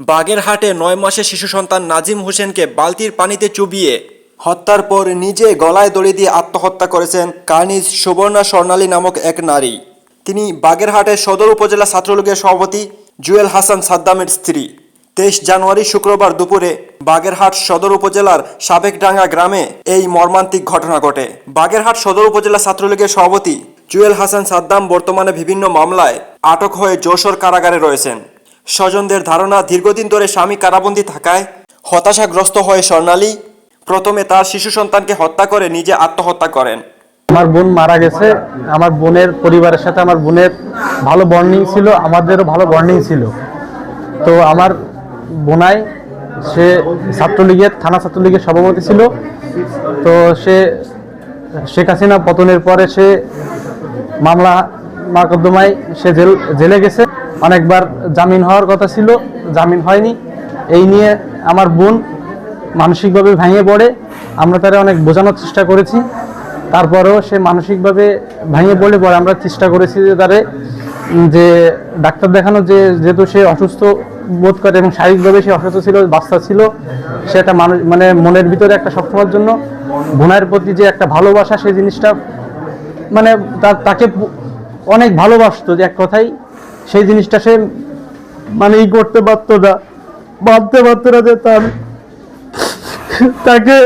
বাগেরহাটে নয় মাসের শিশু সন্তান নাজিম হোসেনকে বালতির পানিতে চুবিয়ে হত্যার পর নিজে গলায় দড়ি দিয়ে আত্মহত্যা করেছেন কার্নিজ সুবর্ণা স্বর্ণালী নামক এক নারী। তিনি বাগেরহাটের সদর উপজেলা ছাত্রলীগের সভাপতি জুয়েল হাসান সাদ্দামের স্ত্রী। তেইশ জানুয়ারি শুক্রবার দুপুরে বাগেরহাট সদর উপজেলার সাবেকডাঙ্গা গ্রামে এই মর্মান্তিক ঘটনা ঘটে। বাগেরহাট সদর উপজেলা ছাত্রলীগের সভাপতি জুয়েল হাসান সাদ্দাম বর্তমানে বিভিন্ন মামলায় আটক হয়ে যশোর কারাগারে রয়েছেন। স্বজনদের ধারণা দীর্ঘদিন ধরে স্বামী কারাবন্দী থাকায় হতাশাগ্রস্ত হয়ে স্বর্ণালী। প্রথমে তার শিশু সন্তানকে হত্যা করে নিজে আত্মহত্যা করেন। আমার বোন মারা গেছে। আমার বোনের পরিবারের সাথে আমার বোনের ভালো বন্ডিং ছিল, আমাদেরও ভালো বন্ডিং ছিল। তো আমার বোনাই, সে ছাত্রলীগের, থানা ছাত্রলীগের সভাপতি ছিল। তো সে, শেখ হাসিনা পতনের পরে সে মামলা মাকদ্দমায় সে জেল, জেলে গেছে। অনেকবার জামিন হওয়ার কথা ছিল, জামিন হয়নি। এই নিয়ে আমার বোন মানসিকভাবে ভেঙে পড়ে। আমরা তারা অনেক বোঝানোর চেষ্টা করেছি। তারপরেও সে মানসিকভাবে ভেঙে পড়ে পরে আমরা চেষ্টা করেছি যে তারে যে ডাক্তার দেখানো যে যেহেতু সে অসুস্থ বোধ করে এবং শারীরিকভাবে সে অসুস্থ ছিল, বাচ্চা ছিল, সে একটা মানুষ মানে মনের ভিতরে একটা সবসময়ের জন্য বোনের প্রতি যে একটা ভালোবাসা সেই জিনিসটা মানে তাকে অনেক ভালোবাসতো যে এক কথাই সেই জিনিসটা সে মানে ই করতে পারতো না, ভাবতে পারতো না যে তার, তাকে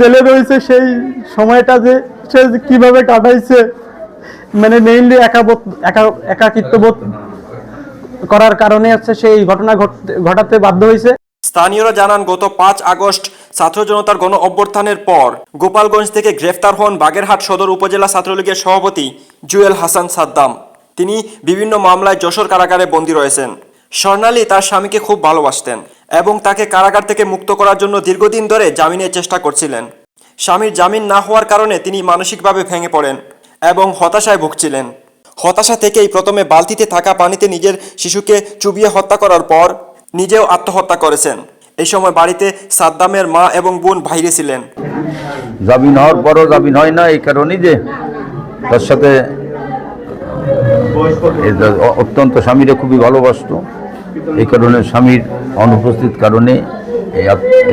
জেলে রয়েছে সেই সময়টা যে সে কীভাবে কাটাইছে মানে মেইনলি একাবোধ একা একাকিত্ব বোধ করার কারণে হচ্ছে সেই ঘটনা ঘটতে- ঘটাতে বাধ্য হয়েছে। স্থানীয়রা জানান, গত পাঁচ আগস্ট ছাত্র জনতার গণ অভ্যর্থানের পর গোপালগঞ্জ থেকে গ্রেফতার হন বাগেরহাট সদর উপজেলা ছাত্রলীগের সভাপতি জুয়েল হাসান সাদ্দাম। তিনি বিভিন্ন মামলায় যশোর কারাগারে বন্দী রয়েছেন। স্বর্ণালী তার স্বামীকে খুব ভালোবাসতেন এবং তাকে কারাগার থেকে মুক্ত করার জন্য দীর্ঘদিন ধরে জামিনের চেষ্টা করছিলেন। স্বামীর জামিন না হওয়ার কারণে তিনি মানসিকভাবে ভেঙে পড়েন এবং হতাশায় ভুগছিলেন। হতাশা থেকেই প্রথমে বালতিতে থাকা পানিতে নিজের শিশুকে চুবিয়ে হত্যা করার পর নিজেও আত্মহত্যা করেছেন। এই সময় বাড়িতে সাদ্দামের মা এবং বোন বাইরে ছিলেন। জামিন হওয়ার পরও জামিন হয় না এই কারণেই যে তার সাথে অত্যন্ত স্বামীরা খুবই ভালোবাসতো। এই কারণে স্বামীর অনুপস্থিত কারণে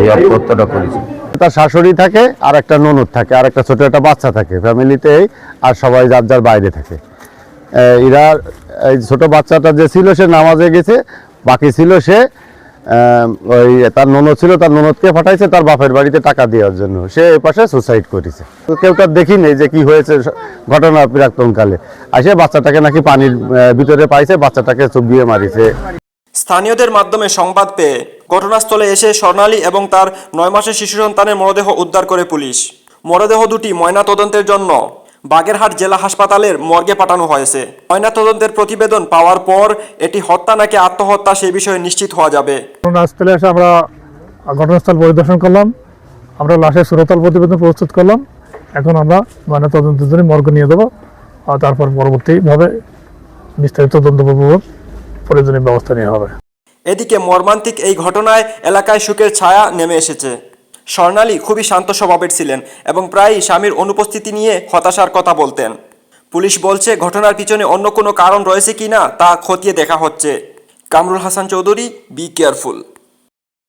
এই আত্মহত্যাটা করেছে। তার শাশুড়ি থাকে আর একটা ননদ থাকে আর একটা ছোট একটা বাচ্চা থাকে। ফ্যামিলিতেই আর সবাই যার যার বাইরে থাকে। এরা এই ছোট বাচ্চাটা যে ছিল সে নামাজে গেছে বাকি ছিল সে ওই তার ননদ ছিল, তার ননদকে পাঠাইছে, তার বাপের বাড়িতে টাকা দেওয়ার জন্য। সে এই পাশে সুসাইড করেছে। কেউ তার দেখিনি যে কি হয়েছে ঘটনা প্রাক্তনকালে আসে বাচ্চাটাকে নাকি পানির ভিতরে পাইছে, বাচ্চাটাকে চুবিয়ে মারিছে। স্থানীয়দের মাধ্যমে সংবাদ পেয়ে ঘটনাস্থলে এসে স্বর্ণালী এবং তার নয় মাসের শিশু সন্তানের মরদেহ উদ্ধার করে পুলিশ। মরদেহ দুটি ময়না তদন্তের জন্য বাগেরহাট জেলা হাসপাতালের মর্গে পাঠানো হয়েছে। ময়না তদন্তের প্রতিবেদন পাওয়ার পর এটি হত্যা নাকি আত্মহত্যা সেই বিষয়ে নিশ্চিত হওয়া যাবে। ঘটনাস্থলে এসে আমরা ঘটনাস্থল পরিদর্শন করলাম। আমরা লাশের সুরতল প্রতিবেদন প্রস্তুত করলাম। এখন আমরা ময়না তদন্তের জন্য মর্গ নিয়ে দেবো আর তারপর পরবর্তীভাবে বিস্তারিত তদন্তপূর্বক প্রয়োজনীয় ব্যবস্থা নেওয়া হবে। এদিকে মর্মান্তিক এই ঘটনায় এলাকায় সুখের ছায়া নেমে এসেছে। স্বর্ণালী খুবই শান্ত স্বভাবের ছিলেন এবং প্রায়ই স্বামীর অনুপস্থিতি নিয়ে হতাশার কথা বলতেন। পুলিশ বলছে, ঘটনার পিছনে অন্য কোনো কারণ রয়েছে কি না তা খতিয়ে দেখা হচ্ছে। Kamrul Hasan Chowdhury be careful